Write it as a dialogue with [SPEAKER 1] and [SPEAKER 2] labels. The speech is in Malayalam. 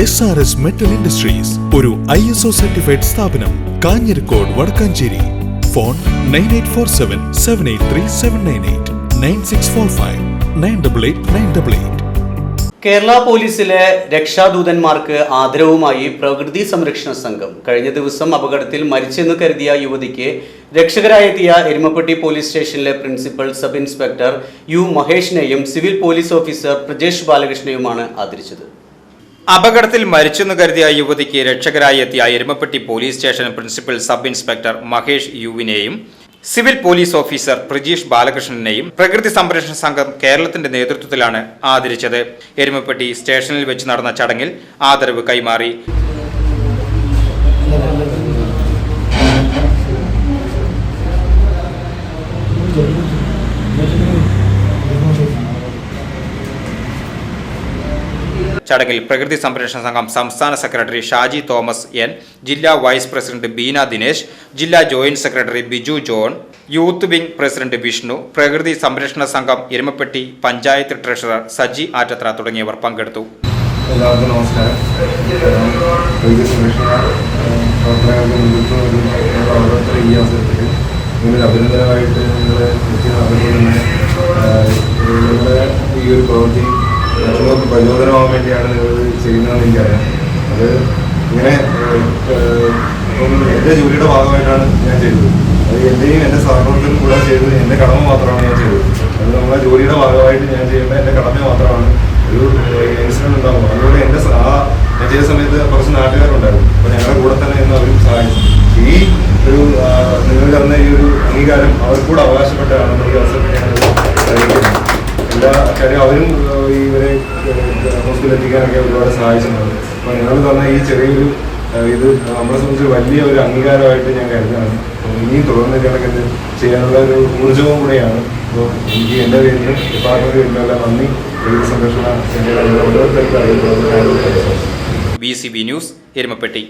[SPEAKER 1] S R S metal industries ഒരു ഐ എസ് ഒ സർട്ടിഫൈഡ് സ്ഥാപനം Kanjirakode Vadakkanchery. Phone nine eight four seven seven eight three seven nine eight nine six four five nine double eight nine double eight
[SPEAKER 2] Kerala പോലീസിലെ രക്ഷാദൂതന്മാർക്ക് ആദരവുമായി പ്രകൃതി സംരക്ഷണ സംഘം കഴിഞ്ഞ ദിവസം അപകടത്തിൽ മരിച്ചെന്ന് കരുതിയ യുവതിക്ക് രക്ഷകരായെത്തിയ എരുമപ്പെട്ടി പോലീസ് സ്റ്റേഷനിലെ പ്രിൻസിപ്പൽ സബ് ഇൻസ്പെക്ടർ യു മഹേഷിനെയും സിവിൽ പോലീസ് ഓഫീസർ പ്രജേഷ് ബാലകൃഷ്ണയുമാണ് ആദരിച്ചത്.
[SPEAKER 3] അപകടത്തിൽ മരിച്ചെന്ന് കരുതിയ യുവതിക്ക് രക്ഷകരായി എത്തിയ Erumapetty police station principal sub inspector Mahesh യുവിനെയും civil police officer Prajeesh ബാലകൃഷ്ണനെയും പ്രകൃതി സംരക്ഷണ സംഘം കേരളത്തിന്റെ നേതൃത്വത്തിലാണ് ആദരിച്ചത്. എരുമപ്പെട്ടി സ്റ്റേഷനിൽ വെച്ച് നടന്ന ചടങ്ങിൽ ആദരവ് കൈമാറി. ചടങ്ങിൽ പ്രകൃതി സംരക്ഷണ സംഘം സംസ്ഥാന സെക്രട്ടറി ഷാജി തോമസ് എൻ ജില്ലാ വൈസ് പ്രസിഡന്റ് ബീന ദിനേശ് ജില്ലാ joint secretary Biju John youth wing president Vishnu പ്രകൃതി സംരക്ഷണ സംഘം എരുമപ്പെട്ടി പഞ്ചായത്ത് ട്രഷറർ സജി ആറ്റത്ര തുടങ്ങിയവർ പങ്കെടുത്തു.
[SPEAKER 4] എല്ലാവർക്കും നമസ്കാരം. അഭിനന്ദനമായിട്ട് പ്രചോദനമാകാൻ വേണ്ടിയാണ് നിങ്ങൾ ചെയ്യുന്നതെന്ന് എനിക്കറിയാം. അത് ഇങ്ങനെ എന്റെ ജോലിയുടെ ഭാഗമായിട്ടാണ് ഞാൻ ചെയ്തത്. അത് എന്റെയും എന്റെ സഹപ്രവർത്തകരും കൂടെ ചെയ്തത് എന്റെ കടമ മാത്രമാണ് ഞാൻ ചെയ്തത്. അത് നമ്മളെ ജോലിയുടെ ഭാഗമായിട്ട് ഞാൻ ചെയ്യേണ്ട എന്റെ കടമ മാത്രമാണ്. ഒരു ഇൻസിഡന്റ് ഉണ്ടാകും അതുപോലെ എന്റെ ആ ഞാൻ ചെയ്ത സമയത്ത് കുറച്ച് നാട്ടുകാരുണ്ടായിരുന്നു. അപ്പോൾ ഞങ്ങളുടെ കൂടെ തന്നെ നിന്ന് അവരും സഹായിച്ചു. ഈ ഒരു നിങ്ങൾ തന്ന ഈ ഒരു അംഗീകാരം അവർക്കൂടെ അവകാശപ്പെട്ടാണ് ഈ അവസരത്തിൽ ഞാനത് അറിയിക്കുന്നത് കാര്യം? അവരും ഇവരെ ഹോസ്പിറ്റലിൽ എത്തിക്കാനൊക്കെ ഒരുപാട് സഹായിച്ചിട്ടുണ്ട്. അപ്പോൾ ഞങ്ങൾ തന്ന ഈ ചെറിയൊരു ഇത് നമ്മളെ സംബന്ധിച്ച് വലിയ ഒരു അംഗീകാരമായിട്ട് ഞാൻ കരുതുകയാണ്. ഇനിയും തുടർന്ന് ഇതിനൊക്കെ ചെയ്യാനുള്ള ഒരു ഊർജവും കൂടെയാണ്. അപ്പോൾ എനിക്ക് എന്റെ പേരിലും ഡിപ്പാർട്ട്മെന്റ് പേരിലും എല്ലാം നന്ദി. പ്രകൃതി സംരക്ഷണ
[SPEAKER 3] B C B news Erumapetty.